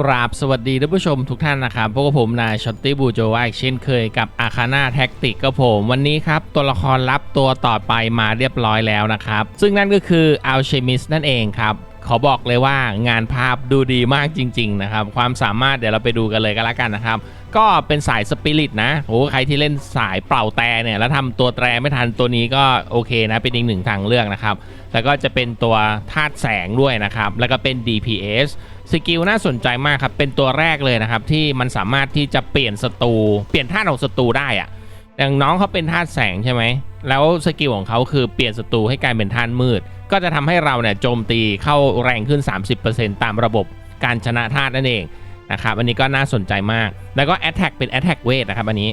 กราบสวัสดีท่านผู้ชมทุกท่านนะครับพวกบผมนายช็อตตี้บูโจวาอีกเช่นเคยกับอาคาน่าแท็กติกกับผม วันนี้ครับ ตัวละครลับตัวต่อไปมาเรียบร้อยแล้วนะครับ ซึ่งนั่นก็คืออัลเชมิสนั่นเองครับ ขอบอกเลยว่างานภาพดูดีมากจริง ๆ นะครับ ความสามารถเดี๋ยวเราไปดูกันเลยก็แล้วกันนะครับ ก็เป็นสายสปิริตนะโอ้ใครที่เล่นสายเป่าแต่เนี่ยแล้วทำตัวแตรไม่ทันตัวนี้ก็โอเคนะเป็นอีกหนึ่งทางเลือกนะครับแล้วก็จะเป็นตัวธาตุแสงด้วยนะครับแล้วก็เป็น DPS สกิลน่าสนใจมากครับ เป็นตัวแรกเลยนะครับ ที่มันสามารถที่จะเปลี่ยนศัตรูเปลี่ยนธาตุของศัตรูได้อะอย่างน้องเขาเป็นธาตุแสงใช่ไหม แล้วสกิลของเขาคือเปลี่ยนศัตรูให้กลายเป็นธาตุมืด ก็จะทำให้เราเนี่ยโจมตีเข้าแรงขึ้น 30%ตามระบบการชนะธาตุนั่นเองนะครับ อันนี้ก็น่าสนใจมาก แล้วก็ Attack เป็น Attack เวทนะครับอันนี้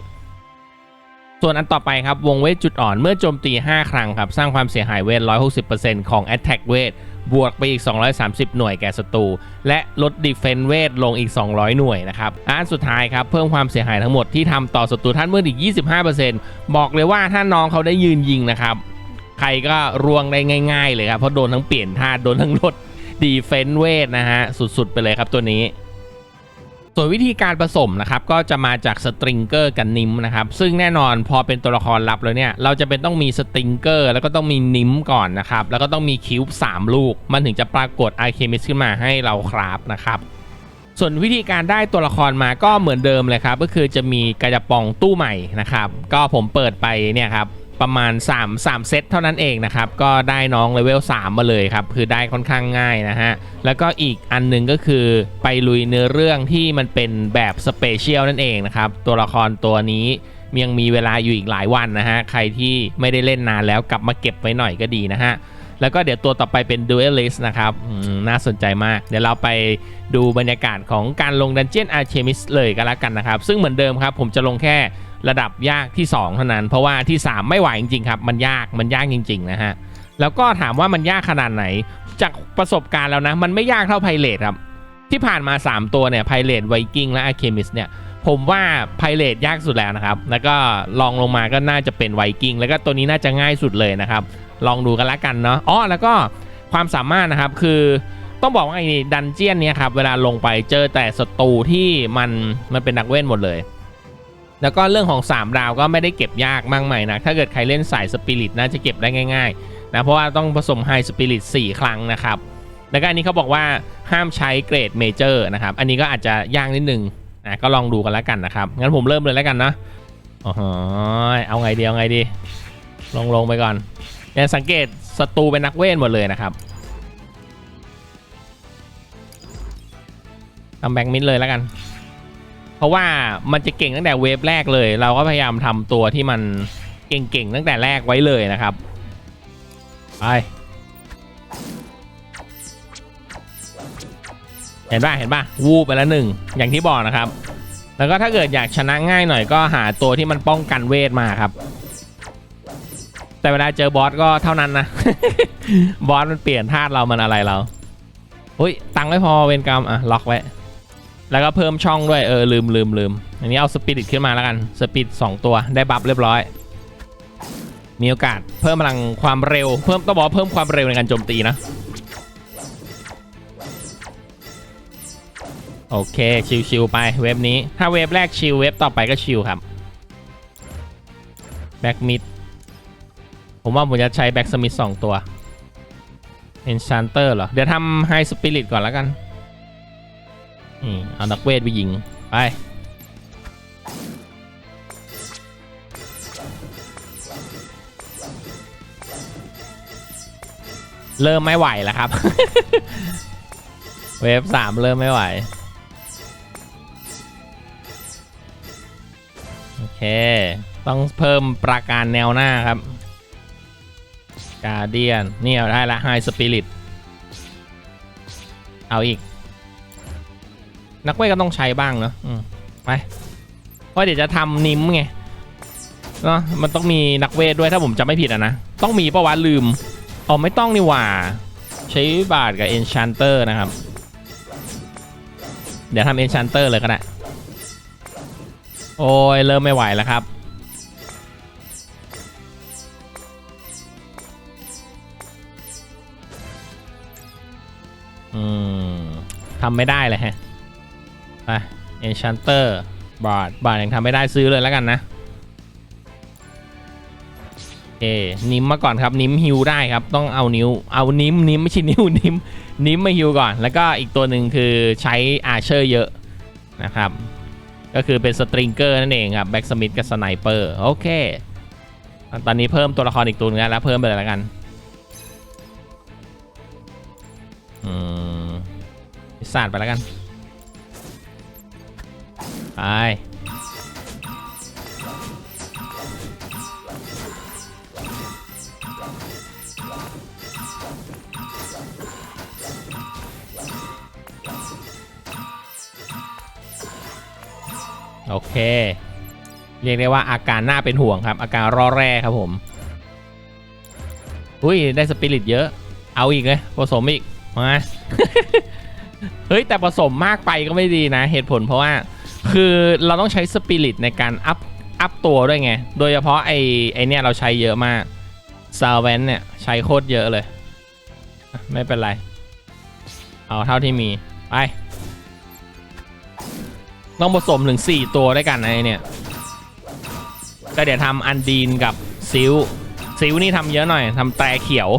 ส่วนอันต่อไปครับ วงเวทจุดอ่อนเมื่อโจมตี 5 ครั้งครับ สร้างความเสียหายเวท 160%ของ Attack เวท บวกไปอีก 230 หน่วยแก่ศัตรู และลด Defense เวท ลงอีก 200 หน่วยนะครับอันสุดท้ายครับ เพิ่มความเสียหายทั้งหมดที่ทำต่อศัตรูท่านเมื่ออีก 25%บอกเลยว่าถ้าน้องเขาได้ยืนยิงนะครับ ใครก็รวงได้ง่าย ๆ เลยครับ เพราะโดนทั้งเปลี่ยนท่าโดนทั้งลด Defense เวทนะฮะสุดๆไปเลยครับตัวนี้ ส่วนวิธีการผสมนะครับก็จะมาจากสตริงเกอร์กับนิมนะครับซึ่งแน่นอนพอเป็นตัวละครลับแล้วเนี่ยเราจะเป็นต้องมีสตริงเกอร์แล้วก็ต้องมีนิมก่อนนะครับแล้วก็ต้องมีคิวบ์สามลูก มันถึงจะปรากฏไอเคมิสขึ้นมาให้เราคราฟนะครับส่วนวิธีการได้ตัวละครมาก็เหมือนเดิมเลยครับก็คือจะมีกระปองตู้ใหม่นะครับก็ผมเปิดไปเนี่ยครับ ประมาณ 3 3 เซตเท่านั้นเองนะครับ ก็ได้น้องเลเวล 3 มาเลยครับ คือได้ค่อนข้างง่ายนะฮะ แล้วก็อีกอันหนึงก็คือไปลุยเนื้อเรื่องที่มันเป็นแบบสเปเชียลนั่นเองนะครับ ตัวละครตัวนี้ยังมีเวลาอยู่อีกหลายวันนะฮะ ใครที่ไม่ได้เล่นนานแล้วกลับมาเก็บไว้หน่อยก็ดีนะฮะแล้วก็เดี๋ยวตัวต่อไปเป็น Duelist นะครับน่าสนใจมาก เดี๋ยวเราไปดูบรรยากาศของการลง Dungeon Alchemist เลยก็แล้วกันนะครับ ซึ่งเหมือนเดิมครับ ผมจะลงแค่ ระดับยากที่ 2 เท่านั้น เพราะว่าที่ 3 ไม่ไหวจริงๆครับ มันยากมันยากจริง ๆ นะฮะ แล้วก็ถามว่ามันยากขนาดไหน จากประสบการณ์แล้วนะ มันไม่ยากเท่าไพเรตครับ ที่ผ่านมา 3 ตัวเนี่ยไพเรตไวกิ้งและอะเคมิสเนี่ยผมว่าไพเรตยากสุดแล้วนะครับ แล้วก็ลองลงมาก็น่าจะเป็นไวกิ้งแล้วก็ตัวนี้น่าจะง่ายสุดเลยนะครับ ลองดูกันละกันเนาะอ๋อแล้วก็ความสามารถนะครับคือต้องบอกว่าไอ้ดันเจียนเนี่ยครับเวลาลงไปเจอแต่ศัตรูที่มันมันเป็นนักเวทหมดเลย แล้วก็เรื่องของ 3 ดาวก็ไม่ได้เก็บยากมากมายนะ ถ้าเกิดใครเล่นสายสปิริตน่าจะเก็บได้ง่ายๆนะเพราะว่าต้องผสมไฮสปิริต4ครั้งนะครับ แล้วก็อันนี้เขาบอกว่าห้ามใช้เกรดเมเจอร์นะครับ อันนี้ก็อาจจะยากนิดนึงนะก็ลองดูกันแล้วกันนะครับ งั้นผมเริ่มเลยแล้วกันนะอ๋อเอาไงดีเอาไงดี ลงลงไปก่อนยังสังเกตศัตรูเป็นนักเวทหมดเลยนะครับทำแบงค์มิดเลยแล้วกัน เพราะว่ามันจะเก่งตั้งแต่เวฟแรกเลย เราก็พยายามทำตัวที่มันเก่งๆตั้งแต่แรกไว้เลยนะครับไปเห็นป่ะเห็นป่ะวูบไปแล้วหนึ่งอย่างที่บอกนะครับ แล้วก็ถ้าเกิดอยากชนะง่ายหน่อยก็หาตัวที่มันป้องกันเวทมาครับ แต่เวลาเจอบอสก็เท่านั้นนะ บอสมันเปลี่ยนธาตุเรามันอะไรเราอุ้ยตังไม่พอเวนกรรมอะล็อกไว้ แล้วก็เพิ่มช่องด้วย เออ ลืมลืมลืมอันนี้เอาสปิริตขึ้นมาแล้วกัน สปิริตสองตัวได้บัฟเรียบร้อย มีโอกาสเพิ่มพลังความเร็ว เพิ่มต้องบอกเพิ่มความเร็วในการโจมตีนะ โอเค ชิวๆไปเว็บนี้ ถ้าเว็บแรกชิวเว็บต่อไปก็ชิวครับแบ็กมิดผมว่าผมจะใช้แบ็กสมิธสองตัว Enchanter เหรอ เดี๋ยวทำไฮสปิริตก่อนแล้วกัน นี่เอานักเวทไปยิง ไป เริ่มไม่ไหวแล้วครับ เวฟสามเริ่มไม่ไหว โอเค ต้องเพิ่มปราการแนวหน้าครับกาเดียนนี่เอาได้ละไฮสปิริตเอาอีก นักเวทก็ต้องใช้บ้างเนอะไปเพราะเดี๋ยวจะทำนิมไงเนาะมันต้องมีนักเวทด้วยถ้าผมจำไม่ผิดอะนะต้องมีประวะลืมอ๋อไม่ต้องนี่หว่า ใช้บาทกับ Enchanter นะครับ เดี๋ยวทำ Enchanter เลยก็ได้โอ้ยเริ่มไม่ไหวแล้วครับอืมทำไม่ได้เลยฮะ ไปเอนชันเตอร์บาทบาทยังทำไม่ได้ซื้อเลยแล้วกันนะเอนิมมาก่อนครับนิมฮิวได้ครับต้องเอานิ้วเอานิมนิมไม่ใช่นิ้วนิมนิมมาฮิวก่อน แล้วก็อีกตัวหนึ่งคือใช้อาเชอร์เยอะนะครับ ก็คือเป็นสตริงเกอร์นั่นเองครับแบ็กสมิธกับสไนเปอร์โอเค ตอนนี้เพิ่มตัวละครอีกตัวหนึงแล้วเพิ่มไปเลยแล้วกันอืมพิศาจไปแล้วกัน ไปโอเค เรียกได้ว่าอาการน่าเป็นห่วงครับ อาการรอแร่ครับผมอุ้ยได้สปิริตเยอะ เอาอีกเลยผสมอีกมาเฮ้ยแต่ผสมมากไปก็ไม่ดีนะ เหตุผลเพราะว่า คือเราต้องใช้สปิริตในการอัพอัพตัวด้วยไง โดยเฉพาะไอ้ไอ้เนี่ยเราใช้เยอะมากซาวเวนเนี่ยใช้โคตรเยอะเลย ไม่เป็นไร เอาเท่าที่มี ไป ต้องผสมถึง 4 ตัวด้วยกันไอ้เนี่ย ก็เดี๋ยวทำอันดีนกับซิลซิลนี่ทำเยอะหน่อยทำแตรเขียว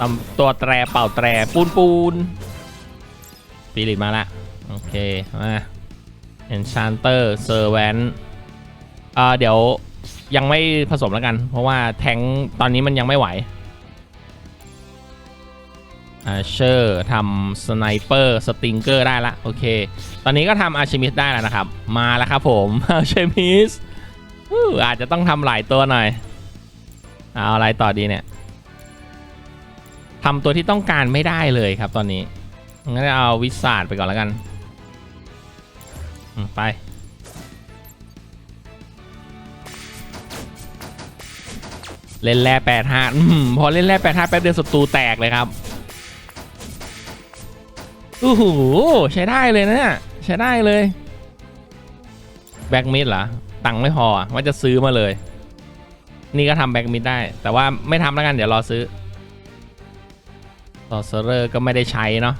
ทำตัวแตรเป่าแตรปูนปูนสปิริตมาละ โอเค มา เอนชานเตอร์เซอร์แวนอ่าเดี๋ยวยังไม่ผสมแล้วกัน เพราะว่าแทงตอนนี้มันยังไม่ไหวอาเชอร์ทำสไนเปอร์สติงเกอร์ได้ละโอเค ตอนนี้ก็ทำอาชิมิสได้แล้วนะครับ มาแล้วครับผมอาชิมิสอาจจะต้องทำหลายตัวหน่อย เอาอะไรต่อดีเนี่ยทำตัวที่ต้องการไม่ได้เลยครับตอนนี้งั้นเอาวิสาดไปก่อนแล้วกัน ไป เล่นแร่แปดห้าพอเล่นแร่แปดห้าแป๊บเดียวศัตรูแตกเลยครับโอ้โหใช้ได้เลยนะเนี่ยใช้ได้เลย แบ็กมิดเหรอ ตังค์ไม่พอว่าจะซื้อมาเลย นี่ก็ทำแบ็กมิดได้ แต่ว่าไม่ทำแล้วกันเดี๋ยวรอซื้อต่อเซอร์เลอร์ก็ไม่ได้ใช้เนาะ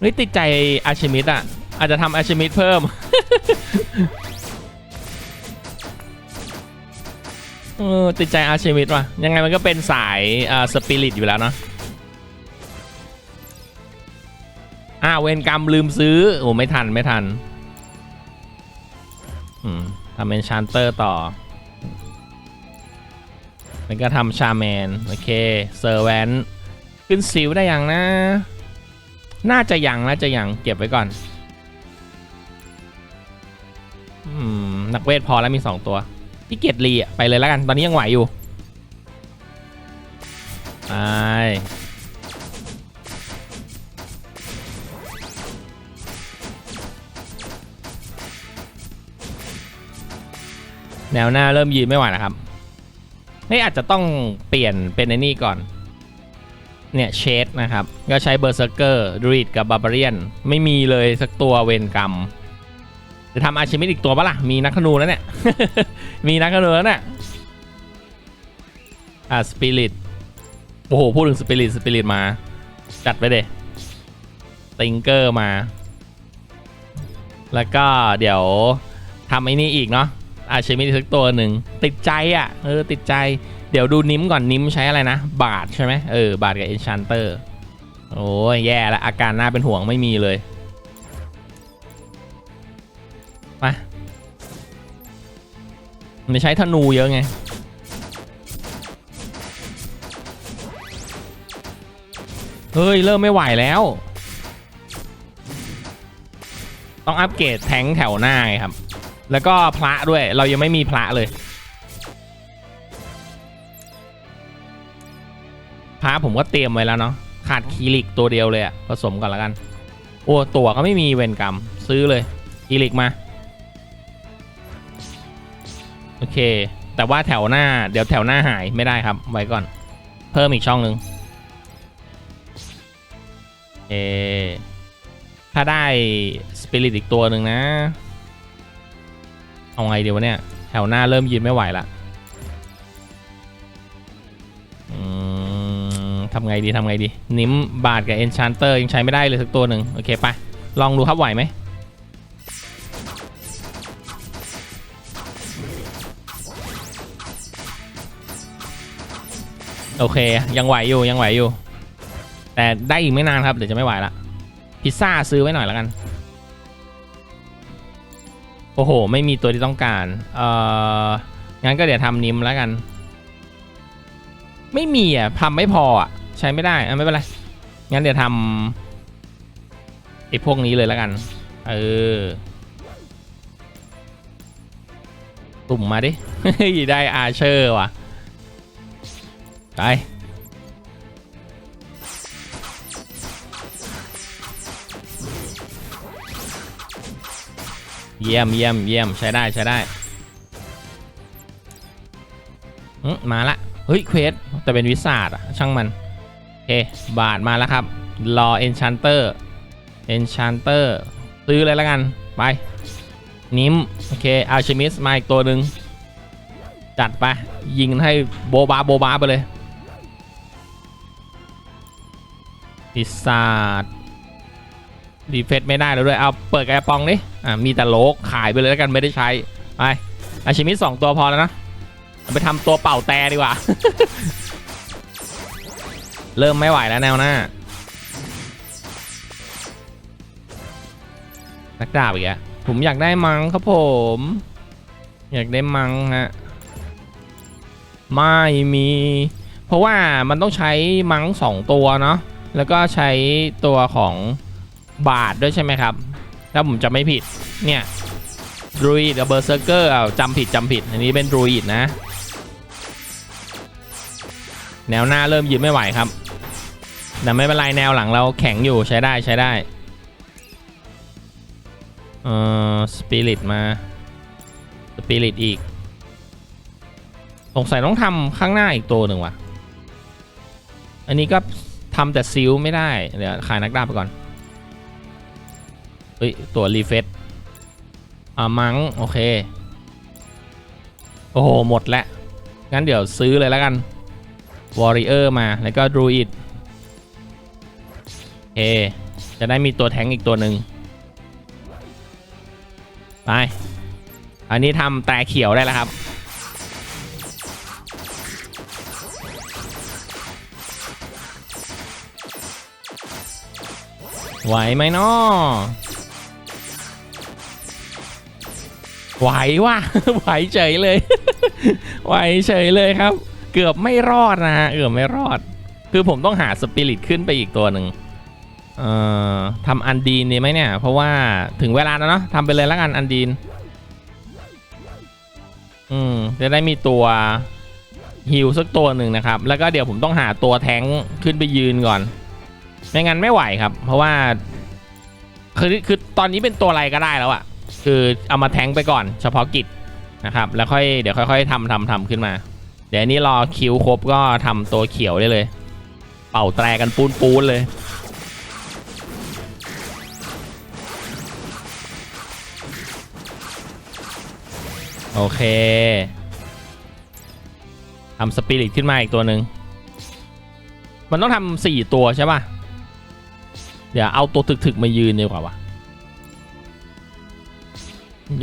เฮ้ยติดใจอาชิมิดอะอาจจะทำอาชิมิดเพิ่มเออติดใจอาชิมิดว่ะ ยังไงมันก็เป็นสายอ่าสปิริตอยู่แล้วเนาะอ่าเวรกรรมลืมซื้อ โอ้ไม่ทันไม่ทันอืมทำเป็นชานเตอร์ต่อแล้วก็ทำชาแมน โอเคเซอร์แวนขึ้นซิลได้ยังนะ น่าจะยังน่าจะยังเก็บไว้ก่อนอืมนักเวทพอแล้วมี2ตัวพี่เกียรติลีอะไปเลยแล้วกัน ตอนนี้ยังไหวอยู่ไปแนวหน้าเริ่มยืนไม่ไหวแล้วครับเฮ้ยอาจจะต้องเปลี่ยนเป็นไอ้นี่ก่อน เนี่ยเชดนะครับ ก็ใช้เบอร์เซอร์เกอร์ดรีดกับบาบาเรียน ไม่มีเลยสักตัวเวนกรรม จะทำอาชิมิตอีกตัวปะล่ะ มีนักธนูแล้วเนี่ย มีนักธนูแล้วเนี่ยอ่าสปิริตโอ้โห พูดถึงสปิริตสปิริตมา จัดไปเดยติงเกอร์มา แล้วก็เดี๋ยวทำไอ้นี่อีกเนาะอาชิมิสักตัวหนึ่ง ติดใจอะ เออ ติดใจ เดี๋ยวดูนิมก่อนนิมใช้อะไรนะ บาทใช่ไหมเออบาทกับเอนชันเตอร์โอ้ยแย่ละอาการน่าเป็นห่วงไม่มีเลยไมันใช้ธนูเยอะไงเฮ้ย เริ่มไม่ไหวแล้ว ต้องอัปเกรดแทงแถวหน้าไงครับ แล้วก็พระด้วยเรายังไม่มีพระเลย พระผมก็เตรียมไว้แล้วเนาะขาดคีริกตัวเดียวเลยอะผสมก่อนล้วกัน โอ้ตัวก็ไม่มีเวนกรรม ซื้อเลยคีริกมา โอเค แต่ว่าแถวหน้าเดี๋ยวแถวหน้าหายไม่ได้ครับ ไว้ก่อน เพิ่มอีกช่องหนึ่งเอถ้าได้สปิริตอีกตัวหนึ่งนะ เอาไงเดี๋ยวะเนี่ย แถวหน้าเริ่มยืนไม่ไหวละ ทำไงดีทำไงดี นิมบาดกับเอนชานเตอร์ยังใช้ไม่ได้เลยสักตัวหนึ่งโอเคไป ลองดูครับไหวไหมโอเค ยังไหวอยู่ยังไหวอยู่ แต่ได้อีกไม่นานครับ เดี๋ยวจะไม่ไหวละพิซซ่าซื้อไว้หน่อยแล้วกัน โอ้โห ไม่มีตัวที่ต้องการ เอ่อ งั้นก็เดี๋ยวทำนิมแล้วกัน ไม่มีอะทำไม่พออะ ใช้ไม่ได้อะไม่เป็นไร งั้นเดี๋ยวทำไอ้พวกนี้เลยแล้วกัน เออ ตุ่มมาดิ ได้อาเชอร์ว่ะ ไป เยี่ยมเยี่ยมเยี่ยมใช้ได้ใช้ได้อืมมาละ เฮ้ย เควสแต่เป็นวิสาดอะช่างมัน เค บาทมาแล้วครับ รอเอนชันเตอร์เอนชันเตอร์ซื้อเลยแล้วกัน ไป นิมโอเคอาร์ชิมิสมาอีกตัวหนึ่งจัดไป ยิงให้โบบาโบบาไปเลยพิซาจรีเฟซไม่ได้แล้วด้วย เอาเปิดกระปองดิอ่ามีแต่โลกขายไปเลยแล้วกันไม่ได้ใช้ ไปอาชิมิสสองตัวพอแล้วนะ ไปทำตัวเป่าแต่ดีกว่า เริ่มไม่ไหวแล้วแนวหน้านักดาบอีกอะผมอยากได้มังครับผม อยากได้มังฮะไม่มี เพราะว่ามันต้องใช้มังสองตัวเนาะแล้วก็ใช้ตัวของบาทด้วยใช่ไหมครับ ถ้าผมจำไม่ผิดเนี่ยดรูอิดกับเบอร์เซอร์เกอร์จำผิดจำผิด อันนี้เป็นดรูอิดนะ แนวหน้าเริ่มยืนไม่ไหวครับ แต่ไม่เป็นไรแนวหลังเราแข็งอยู่ใช้ได้ใช้ได้ เอ่อสปิริตมาสปิริตอีก สงสัยต้องทำข้างหน้าอีกตัวหนึ่งว่ะ อันนี้ก็ทำแต่ซิลไม่ได้ เดี๋ยวขายนักดาบไปก่อน เฮ้ย ตัวรีเฟซอ่ามังโอเค โอ้โห หมดแล้ว งั้นเดี๋ยวซื้อเลยแล้วกัน วอริเออร์มาแล้วก็ดรูอิดโอเคจะได้มีตัวแทงอีกตัวหนึ่งไป อันนี้ทำแต่เขียวได้แล้วครับ ไหวไหมนาะไหวว่ะไหวเฉยเลย ไหวเฉยเลยครับ เกือบไม่รอดนะฮะเกือบไม่รอด คือผมต้องหาสปิริตขึ้นไปอีกตัวหนึ่งเอ่อทำอันดีนดีไหมเนี่ย เพราะว่าถึงเวลาแล้วเนาะทำไปเลยแล้วกันอันดีนอืมจะได้มีตัวฮิลสักตัวหนึ่งนะครับ แล้วก็เดี๋ยวผมต้องหาตัวแท้งขึ้นไปยืนก่อน ไม่งั้นไม่ไหวครับ เพราะว่าคือคือตอนนี้เป็นตัวอะไรก็ได้แล้วอะคือเอามาแทงไปก่อน เฉพาะกิจนะครับ แล้วค่อยเดี๋ยวค่อย ๆทำทำทำขึ้นมา เดี๋ยวนี้รอคิวครบก็ทำตัวเขียวได้เลย เป่าแตรกันปูนปูนเลยโอเคทำสปิริตขึ้นมาอีกตัวหนึ่งมันต้องทำสี่ตัวใช่ป่ะ เดี๋ยวเอาตัวถึกๆมายืนดีกว่าวะ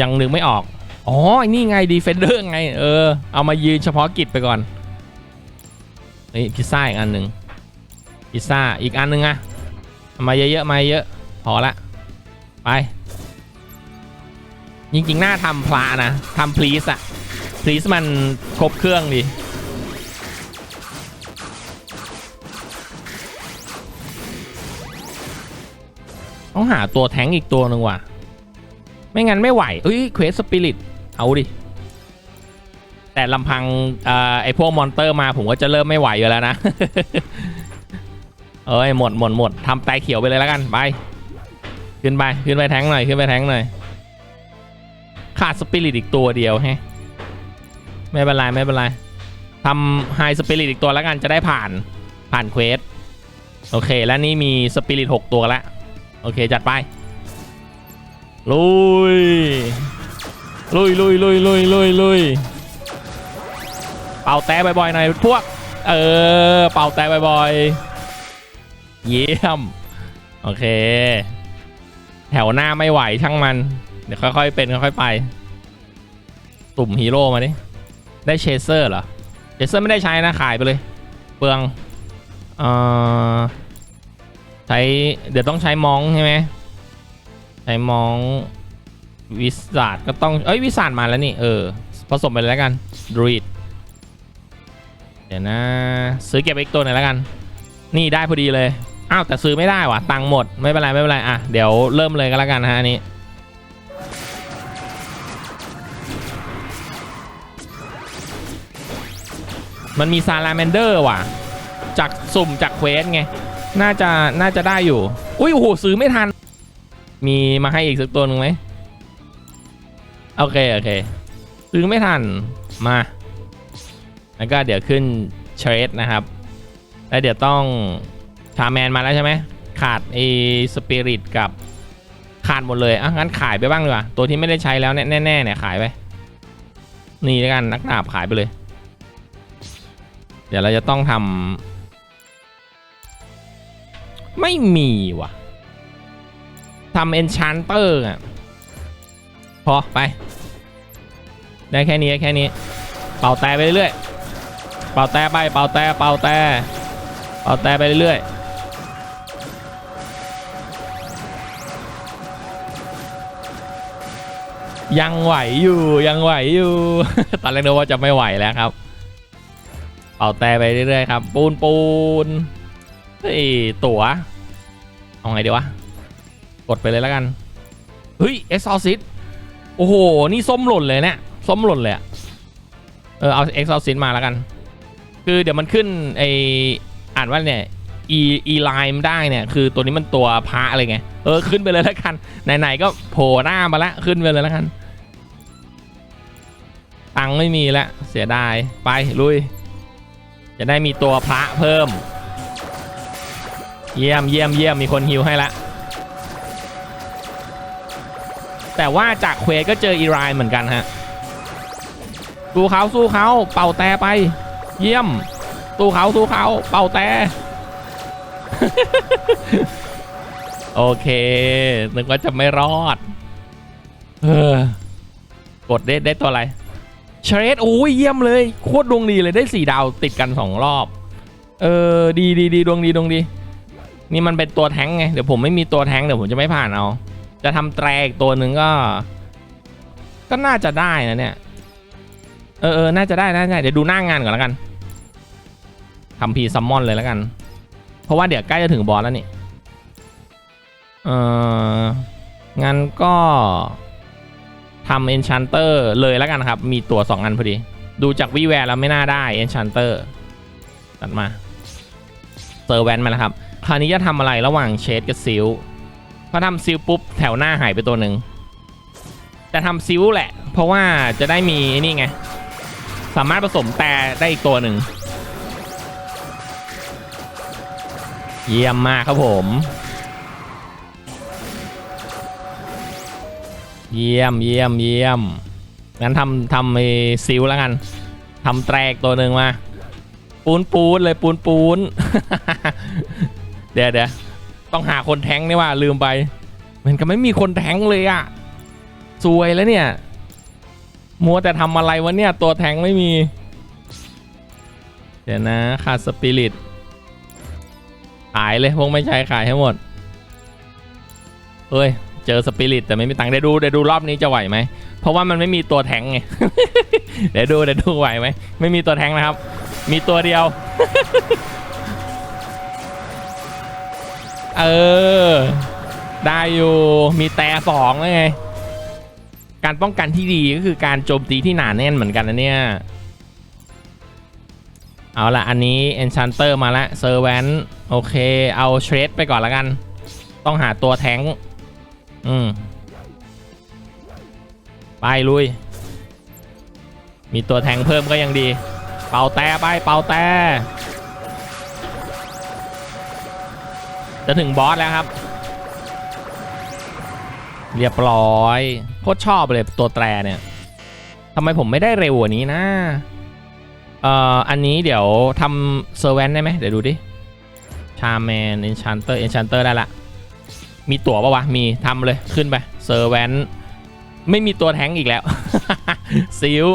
ยังนึกไม่ออก อ๋อนี่ไงดีเฟนเดอร์ไง เออ เอามายืนเฉพาะกิจไปก่อนนี่พิซซ่าอีกอันหนึ่งพิซซ่าอีกอันหนึ่งอะมาเยอะๆมาเยอะพอละ ไปจริงๆน่าทำพระนะทำพลีสอะพลีสมันครบเครื่องดีต้องหาตัวแท้งอีกตัวหนึ่งว่ะ ไม่งั้นไม่ไหวเอ้ยเควสสปิริต เอาดิ แต่ลำพังอไอพวกมอนเตอร์มาผมก็จะเริ่มไม่ไหวอยู่แล้วนะ เอ้ยหมดหมดหมดทำไตเขียวไปเลยแล้วกันไป ขึ้นไปขึ้นไปแท้งหน่อยขึ้นไปแท้งหน่อย ขาดสปิริตอีกตัวเดียวแฮะไม่เป็นไรไม่เป็นไรทำไฮสปิริตอีกตัวแล้วกันจะได้ผ่านผ่านเควสโอเค แล้วนี่มีสปิริต6ตัวแล้วโอเค จัดไป ลุย ลุยลุยลุยลุยลุยลุยเป่าแต่บ่อยๆหน่อยพวก เออ เป่าแต่บ่อยๆ เยี่ยม โอเค แถวหน้าไม่ไหวช่างมัน เดี๋ยวค่อยๆ เป็นค่อยๆไป ตุ่มฮีโร่มาดิ ได้เชเซอร์เหรอ เชเซอร์ไม่ได้ใช้นะ ขายไปเลย เปลือง เอ่อ ใช้ เดี๋ยวต้องใช้มองใช่ไหม ใช้มอง วิสาดก็ต้อง เอ้ย วิสาดมาแล้วนี่ เออ ผสมไปแล้วกันดรีดเดี๋ยวนะ ซื้อเก็บอีกตัวหน่อยแล้วกัน นี่ได้พอดีเลย อ้าว แต่ซื้อไม่ได้ว่ะ ตังหมด ไม่เป็นไร ไม่เป็นไร อะ เดี๋ยวเริ่มเลยก็แล้วกันนะฮะอันนี้มันมีซาลาแมนเดอร์ว่ะ จากสุ่มจากเควสไง น่าจะน่าจะได้อยู่ อุ้ยโอ้โหซื้อไม่ทัน มีมาให้อีกสักตัวหนึ่งไหม โอเค โอเคซื้อไม่ทันมา แล้วก็เดี๋ยวขึ้นเชรดนะครับ แล้วเดี๋ยวต้องชาแมนมาแล้วใช่ไหมขาดไอ้สปิริตกับขาดหมดเลยอะงั้นขายไปบ้างดีกว่า ตัวที่ไม่ได้ใช้แล้วแน่ๆเนี่ยขายไป นี่แล้วกันนักดาบขายไปเลย เดี๋ยวเราจะต้องทำไม่มีว่ะทำเอนชานเตอร์อะพอไป ได้แค่นี้แค่นี้ เป่าแต่ไปเรื่อยเป่าแต่ไปเป่าแต่เป่าแต่เป่าแต่ไปเรื่อยยังไหวอยู่ยังไหวอยู่ ตอนแรกนึกว่าจะไม่ไหวแล้วครับ เป่าแต่ไปเรื่อยๆครับ ปูนปูนเฮ้ยตั๋วเอาไงดีวะ กดไปเลยแล้วกัน เฮ้ยเอ็กซอซิสโอ้โห นี่ส้มหล่นเลยเนี่ย ส้มหล่นเลยอะเออเอาเอ็กซ์เอาซิสมาแล้วกัน คือเดี๋ยวมันขึ้นไออ่านว่าเนี่ย e e line ได้เนี่ย คือตัวนี้มันตัวพระอะไรไง เออขึ้นไปเลยแล้วกัน ไหนๆก็โผล่หน้ามาแล้วขึ้นไปเลยแล้วกัน ตังไม่มีล้วเสียดาย ไปลุย จะได้มีตัวพระเพิ่ม เยี่ยมเยี่ยมเยี่ยมมีคนฮิวให้ละแต่ว่าจากเควสก็เจออีรายเหมือนกันฮะ สู้เขาสู้เขาเป่าแต่ไป เยี่ยมสู้เขาสู้เขาเป่าแต่โอเคนึกว่าจะไม่รอดเออกดได้ได้ตัวอะไรเชรดโอ้ยเยี่ยมเลยโคตรดวงดีเลยได้สี่ดาวติดกันสองรอบ เออดีดีดีดวงดีดวงดี นี่มันเป็นตัวแท้งไงเดี๋ยวผมไม่มีตัวแท้งเดี๋ยวผมจะไม่ผ่านเอา จะทำแตรอีกตัวหนึ่งก็ ก็น่าจะได้นะเนี่ย เออเออน่าจะได้น่าจะได้เดี๋ยวดูหน้างานก่อนแล้วกันทำพีซัมมอนเลยแล้วกัน เพราะว่าเดี๋ยวใกล้จะถึงบอสแล้วนี่ เอองั้นก็ทำเอนชันเตอร์เลยแล้วกันครับ มีตัว 2 อันพอดี ดูจากวิแวร์แล้วไม่น่าได้เอนชันเตอร์ตัดมาเซอร์แวนมาแล้วครับ คราวนี้จะทำอะไรระหว่างเชดกับซิลพอทำซิลปุ๊บแถวหน้าหายไปตัวหนึ่งแต่ทำซิลแหละ เพราะว่าจะได้มีนี่ไง สามารถผสมแต่ได้อีกตัวหนึ่ง เยี่ยมมากครับผม เยี่ยมเยี่ยมเยี่ยมงั้นทำทำไอซิลแล้วกันทำแตรกตัวหนึ่งมา ปูนปูนเลยปูนปูนเดี๋ยวเดี๋ยวต้องหาคนแทงนี่ว่าลืมไป มันก็ไม่มีคนแทงเลยอะซวยแล้วเนี่ย มัวแต่ทำอะไรวะเนี่ย ตัวแทงไม่มี เดี๋ยวนะขาดสปิริต ขายเลยพวกไม่ใช้ขายให้หมด เฮ้ย เจอสปิริตแต่ไม่มีตังค์เดี๋ยวดูเดี๋ยวดูรอบนี้จะไหวไหม เพราะว่ามันไม่มีตัวแทงไง เดี๋ยวดูเดี๋ยวดูไหวไหม ไม่มีตัวแทงนะครับ มีตัวเดียว เออ ได้อยู่ มีแต่สองแล้วไง การป้องกันที่ดีก็คือการโจมตีที่หนาแน่นเหมือนกันนะเนี่ย เอาละอันนี้ Enchanter มาละเซอร์แวนโอเค เอาเทรดไปก่อนละกัน ต้องหาตัวแทงค์อืม ไปลุย มีตัวแทงค์เพิ่มก็ยังดี เป่าแต่ไปเป่าแต่จะถึงบอสแล้วครับ เรียบร้อยโคตรชอบเลยตัวแตรเนี่ยทำไมผมไม่ได้เร็วกว่านี้นะเอ่ออันนี้เดี๋ยวทำเซอร์แวนได้ไหมเดี๋ยวดูดิชาแมนเอนชันเตอร์เอนชันเตอร์ได้ละมีตั๋วปะวะ มีทำเลยขึ้นไปเซอร์แวนไม่มีตัวแทงอีกแล้วซิล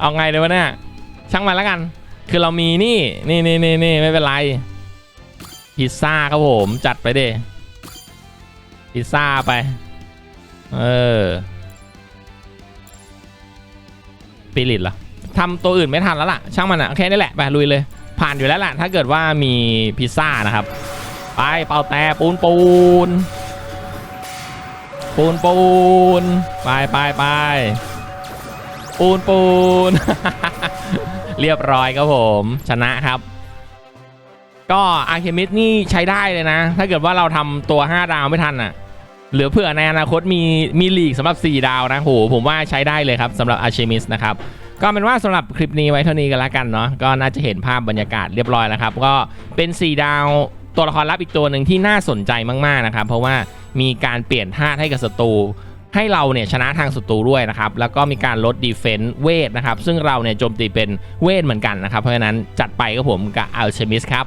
เอาไงเลยวะเนี่ยช่างมันแล้วกัน คือเรามีนี่นี่นี่นี่นี่ไม่เป็นไรพิซซ่าครับผมจัดไปเด พิซซ่าไป เออปิริตเหรอทำตัวอื่นไม่ทันแล้วล่ะ ช่างมันอะแค่นี้แหละ ไปลุยเลย ผ่านอยู่แล้วล่ะ ถ้าเกิดว่ามีพิซซ่านะครับ ไปเป่าแต่ปูนปูน ปูนปูน ไปไปไปปูนปูน เรียบร้อยครับผมชนะครับ ก็อาร์เคมิสนี่ใช้ได้เลยนะ ถ้าเกิดว่าเราทำตัว 5 ดาวไม่ทันอะ เหลือเผื่อในอนาคตมีมีลีกสำหรับ 4 ดาวนะโหผมว่าใช้ได้เลยครับสำหรับอาร์เคมิสนะครับก็เป็นว่าสำหรับคลิปนี้ไว้เท่านี้กันละกันเนาะก็น่าจะเห็นภาพบรรยากาศเรียบร้อยแล้วครับ ก็เป็น 4 ดาวตัวละครลับอีกตัวหนึ่งที่น่าสนใจมากๆนะครับ เพราะว่ามีการเปลี่ยนธาให้กับศัตรูให้เราเนี่ยชนะทางศัตรูด้วยนะครับ แล้วก็มีการลดดีเฟนต์เวทนะครับ ซึ่งเราเนี่ยโจมตีเป็นเวทเหมือนกันนะครับ เพราะฉะนั้นจัดไปก็ผมกับอัลเชมิสครับ